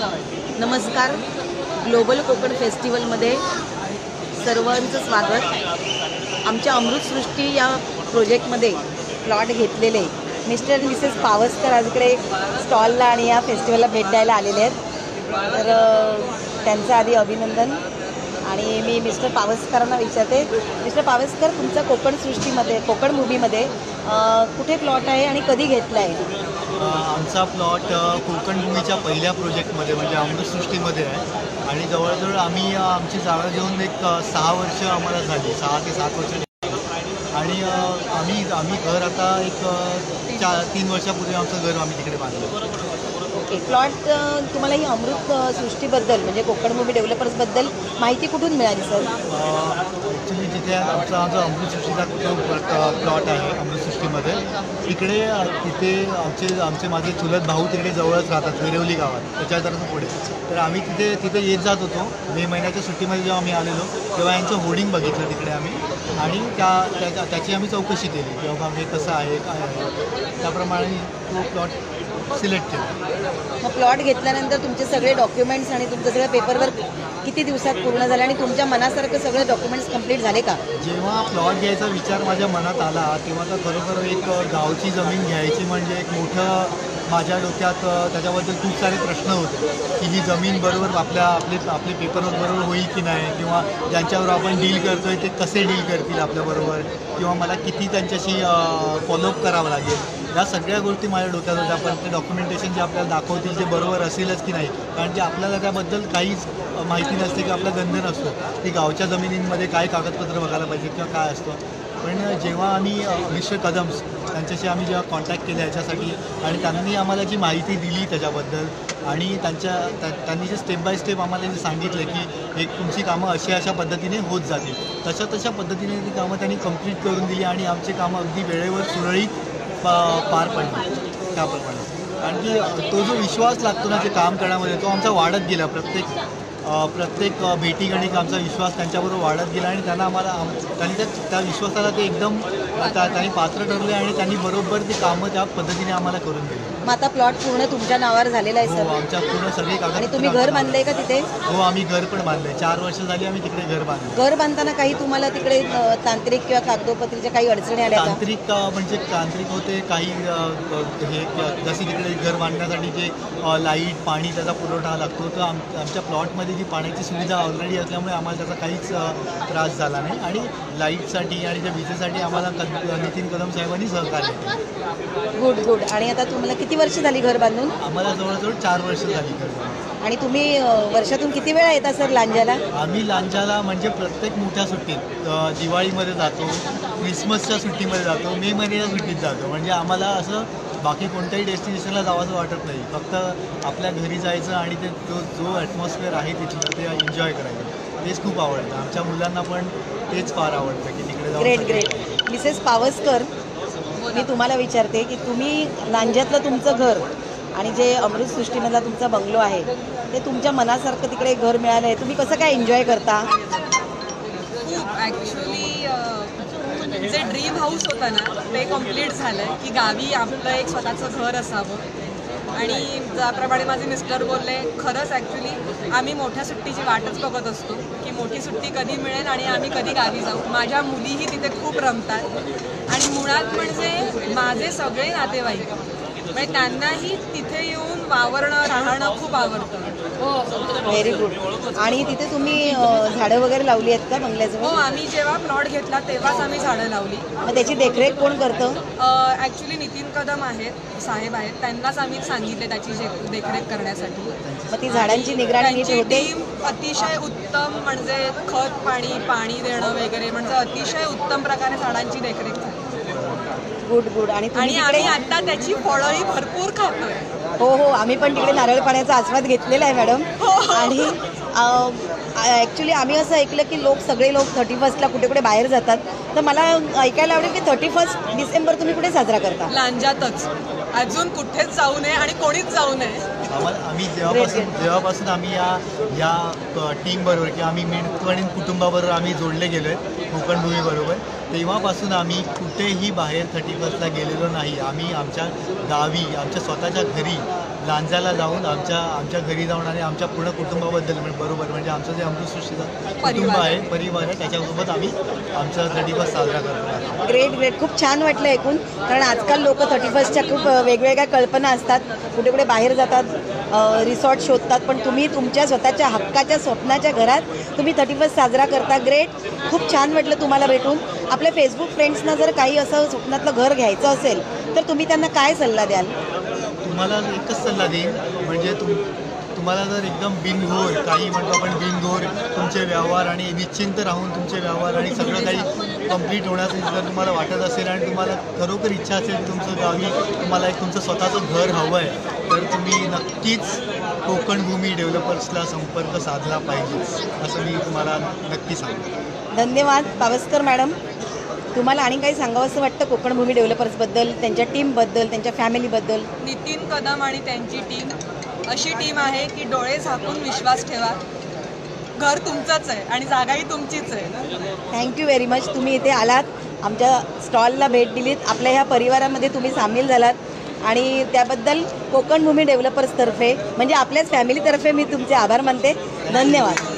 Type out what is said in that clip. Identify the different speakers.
Speaker 1: नमस्कार. ग्लोबल कोकण फेस्टिवलमध्ये सर्वांचं स्वागत. आमच्या अमृतसृष्टी या प्रोजेक्टमध्ये प्लॉट घेतलेले मिस्टर मिसेस पावसकर आज इकडे स्टॉलला आणि या फेस्टिवलला भेट द्यायला आलेले आहेत. तर त्यांचं आधी अभिनंदन. आणि मी मिस्टर पावसकरांना विचारते मिस्टर पावसकर तुमचा कोकण सृष्टीमध्ये कोकण मूवीमध्ये कुठे प्लॉट आहे आणि कधी घेतला आहे?
Speaker 2: आमचा प्लॉट कोकण भूमीच्या पहिल्या प्रोजेक्टमध्ये म्हणजे अमृतसृष्टीमध्ये आहे. आणि जवळजवळ आम्ही आमची जागा घेऊन एक सहा वर्ष आम्हाला झाली सहा ते सात वर्ष आणि आम्ही आम्ही घर आता एक चार तीन वर्षापूर्वी आमचं घर आम्ही तिकडे बांधलं.
Speaker 1: ओके प्लॉट तुम्हाला ही अमृत सृष्टीबद्दल म्हणजे कोकण मूवी डेव्हलपर्सबद्दल माहिती कुठून मिळाली सर?
Speaker 2: ॲक्च्युली जिथे आमचा जो अमृतसृष्टीचा जो प्लॉट आहे अमृतसृष्टीमध्ये तिकडे तिथे आमचे आमचे माझे चुलत भाऊ तिकडे जवळच राहतात वेरवली गावात त्याच्या जरा पुढे. तर आम्ही तिथे तिथे येत जात होतो. मे महिन्याच्या सुट्टीमध्ये जेव्हा आम्ही आलेलो तेव्हा यांचं होर्डिंग बघितलं तिकडे आम्ही. आणि त्या त्याची आम्ही चौकशी केली की बाबा हे कसं आहे काय आहे. त्याप्रमाणे तो प्लॉट सिलेक्ट केला.
Speaker 1: मग प्लॉट घेतल्यानंतर तुमचे सगळे डॉक्युमेंट्स आणि तुमचं सगळं पेपरवर्क किती दिवसात पूर्ण झालं? आणि तुमच्या मनासारखं सगळे डॉक्युमेंट्स कंप्लीट झाले का?
Speaker 2: जेव्हा प्लॉट घ्यायचा विचार माझ्या मनात आला तेव्हा तर खरोखर एक गावची जमीन घ्यायची म्हणजे एक मोठं माझ्या डोक्यात त्याच्याबद्दल खूप सारे प्रश्न होते. की ही जमीन बरोबर आपल्या आपले आपले पेपरवर बरोबर होईल की नाही? किंवा ज्यांच्यावर आपण डील करतोय ते कसे डील करतील आपल्याबरोबर? किंवा मला किती त्यांच्याशी फॉलोअप करावं लागेल? या सगळ्या गोष्टी माझ्या डोक्यात होत्या. पण ते डॉक्युमेंटेशन जे आपल्याला दाखवतील ते बरोबर असेलच की नाही? कारण की आपल्याला त्याबद्दल काहीच माहिती नसते की आपला गंध नसतो. की गावच्या जमिनींमध्ये काय कागदपत्र बघायला पाहिजे किंवा काय असतं. पण जेव्हा आम्ही अ, मिस्टर कदम्स त्यांच्याशी आम्ही जेव्हा कॉन्टॅक्ट केले याच्यासाठी आणि त्यांनी आम्हाला जी माहिती दिली त्याच्याबद्दल आणि त्यांच्या त्या- त्यांनी जे स्टेप बाय स्टेप आम्हाला जे सांगितलं की एक तुमची कामं अशा अशा पद्धतीने होत जातील. तशा तशा पद्धतीने ती कामं त्यांनी कंप्लीट करून दिली आणि आमचे कामं अगदी वेळेवर सुरळीत पा- पार पडली. त्याप्रमाणे कारण की तो जो विश्वास लागतो ना जे काम करण्यामध्ये तो आमचा वाढत गेला. प्रत्येक प्रत्येक अ, भेटीगणिक आमचा विश्वास त्यांच्याबरोबर वाढत गेला आणि त्यांना आम्हाला आम त्यांनी त्या त्या विश्वासाला ते एकदम त्या त्यांनी पात्र ठरले आणि त्यांनी बरोबर ते कामं त्या पद्धतीने आम्हाला करून दिली.
Speaker 1: मग आता प्लॉट पूर्ण तुमच्या नावावर झालेला आहे
Speaker 2: हो
Speaker 1: सर.
Speaker 2: आमच्या पूर्ण सगळे कागद
Speaker 1: आणि तुम्ही घर बांधलंय का तिथे?
Speaker 2: हो आम्ही घर पण बांधलंय. चार वर्ष झाली आम्ही तिकडे घर बांधलं
Speaker 1: घर बांधताना काही तुम्हाला तिकडे अ, तांत्रिक किंवा कागदोपत्रीच्या काही अडचणी आल्या का?
Speaker 2: तांत्रिक अ, म्हणजे तांत्रिक होते काही अ, अ, हे अ, जसे तिकडे घर बांधण्यासाठी जे अ, लाइट पाणी त्याचा पुरवठा लागतो तर आम आमच्या प्लॉटमध्ये जी पाण्याची सुविधा ऑलरेडी असल्यामुळे आम्हाला त्याचा काहीच अ, त्रास झाला नाही. आणि लाईटसाठी आणि त्या विजेसाठी आम्हाला कद नितीन कदम साहेबांनी सहकार्य केलं.
Speaker 1: Good good. आणि आता तुम्हाला किती वर्ष झाली घर बांधून?
Speaker 2: आम्हाला जवळजवळ चार वर्ष झाली घर बांधून.
Speaker 1: आणि तुम्ही अ, वर्षातून किती वेळा येता सर लांजाला
Speaker 2: आम्ही लांजाला म्हणजे प्रत्येक मोठ्या सुट्टीत अ, दिवाळीमध्ये जातो क्रिसमसच्या सुट्टीमध्ये जातो मे महिन्याच्या सुट्टीत जातो. म्हणजे आम्हाला असं बाकी कोणत्याही डेस्टिनेशनला जावंसं वाटत नाही. फक्त आपल्या घरी जायचं आणि ते जो जो ॲटमॉस्फिअर आहे तिथलं ते एन्जॉय करायचं. तेच खूप आवडतं. आमच्या मुलांना पण तेच फार आवडतं की तिकडे जाऊन
Speaker 1: ग्रेट
Speaker 2: सगळे-
Speaker 1: ग्रेट मिसेस पावसकर मी तुम्हाला विचारते की तुम्ही लांज्यातलं तुमचं घर आणि जे अमृतसृष्टीमधला तुमचा बंगलो आहे ते तुमच्या मनासारखं तिकडे घर मिळालं आहे. तुम्ही कसं काय एन्जॉय करता?
Speaker 3: खूप ॲक्च्युली जे ड्रीम हाऊस होतं ना ते कंप्लीट झालं की गावी आपलं एक स्वतःचं घर असावं. आणि ज्याप्रमाणे माझे मिस्टर बोलले खरंच ॲक्च्युली आम्ही मोठ्या सुट्टीची वाटच बघत असतो की मोठी सुट्टी कधी मिळेल आणि आम्ही कधी गावी जाऊ. माझ्या मुलीही तिथे खूप रमतात. आणि मुळात म्हणजे माझे सगळे नातेवाईक म्हणजे त्यांनाही तिथे येऊन वावरणं राहणं खूप आवडतं.
Speaker 1: व्हेरी गुड आणि तिथे तुम्ही झाडं वगैरे लावली आहेत का
Speaker 3: हो
Speaker 1: बंगल्याजवळ
Speaker 3: आम्ही जेव्हा प्लॉट घेतला तेव्हाच आम्ही झाडं लावली.
Speaker 1: मग त्याची देखरेख कोण करतं?
Speaker 3: ॲक्च्युली नितीन कदम आहेत साहेब आहेत त्यांनाच आम्ही सांगितले त्याची जे देखरेख करण्यासाठी.
Speaker 1: मग ती झाडांची निगराणी होते?
Speaker 3: अतिशय उत्तम म्हणजे खत पाणी पाणी देणं वगैरे म्हणजे अतिशय उत्तम प्रकारे झाडांची देखरेख
Speaker 1: गुड गुड. आणि तुम्ही
Speaker 3: आणि
Speaker 1: तिकडे
Speaker 3: आता त्याची फळंही भरपूर खातोय.
Speaker 1: हो हो. आम्ही पण तिकडे नारळ पाण्याचा आस्वाद घेतलेला आहे मॅडम. आणि ॲक्च्युली आम्ही असं ऐकलं की लोक सगळे लोक थर्टी फर्स्टला कुठे कुठे बाहेर जातात. तर मला ऐकायला आवडेल की थर्टी फर्स्ट डिसेंबर तुम्ही कुठे साजरा करता?
Speaker 3: लांजातच. अजून कुठेच जाऊ नये आणि कोणीच जाऊ नये.
Speaker 2: आम्हाला आम्ही जेव्हापासून जेव्हापासून आम्ही या या टीम बरोबर किंवा आम्ही मिणकवणीन कुटुंबाबरोबर आम्ही जोडले गेलो आहे कोकण भूमीबरोबर तेव्हापासून आम्ही कुठेही बाहेर थर्टी फर्स्टला गेलेलो नाही. आम्ही आमच्या गावी आमच्या स्वतःच्या घरी लांजाला जाऊन आमच्या आमच्या घरी जाऊन आणि आमच्या पूर्ण कुटुंबाबद्दल म्हणजे बरोबर. म्हणजे आमचं जे अमृतसृष्टीचं कुटुंब. आहे परिवार आहे त्याच्यासोबत आम्ही आमचा थर्टी फर्स्ट साजरा करतो.
Speaker 1: ग्रेट ग्रेट खूप छान वाटलं ऐकून. कारण आजकाल लोक थर्टी फर्स्टच्या खूप वेगवेगळ्या कल्पना असतात. कुठे कुठे बाहेर जातात रिसॉर्ट शोधतात. पण तुम्ही तुमच्या स्वतःच्या हक्काच्या स्वप्नाच्या घरात तुम्ही थर्टी फर्स्ट साजरा करता. ग्रेट खूप छान वाटलं तुम्हाला भेटून. आपल्या फेसबुक फ्रेंड्सना जर काही असं स्वप्नातलं घर घ्यायचं असेल तर तुम्ही त्यांना काय सल्ला द्याल?
Speaker 2: तुम्हाला एकच सल्ला देईन म्हणजे तुम तुम्हाला जर एकदम बिनघोर काही म्हणतो आपण बिनघोर तुमचे व्यवहार आणि निश्चिंत राहून तुमचे व्यवहार आणि सगळं काही कंप्लीट होण्यासाठी जर तुम्हाला वाटत असेल आणि तुम्हाला खरोखर इच्छा असेल तुमचं गावी तुम्हाला एक तुमचं स्वतःचं घर हवं आहे तर तुम्ही नक्कीच कोकण भूमी डेव्हलपर्सला संपर्क साधला पाहिजे असं मी तुम्हाला नक्की सांगतो.
Speaker 1: धन्यवाद. पावसकर मॅडम तुम्हाला आणि काही सांगावंसं वाटतं कोकण भूमी डेव्हलपर्सबद्दल त्यांच्या टीमबद्दल त्यांच्या फॅमिलीबद्दल
Speaker 3: नितीन कदम आणि त्यांची टीम अशी टीम आहे की डोळे झाकून विश्वास ठेवा. घर तुमचंच आहे आणि जागाही तुमचीच आहे
Speaker 1: थँक्यू व्हेरी मच तुम्ही इथे आलात. आमच्या स्टॉलला भेट दिलीत. आपल्या ह्या परिवारामध्ये तुम्ही सामील झालात. आणि त्याबद्दल कोकण भूमी डेव्हलपर्सतर्फे म्हणजे आपल्याच फॅमिलीतर्फे मी तुमचे आभार मानते. धन्यवाद.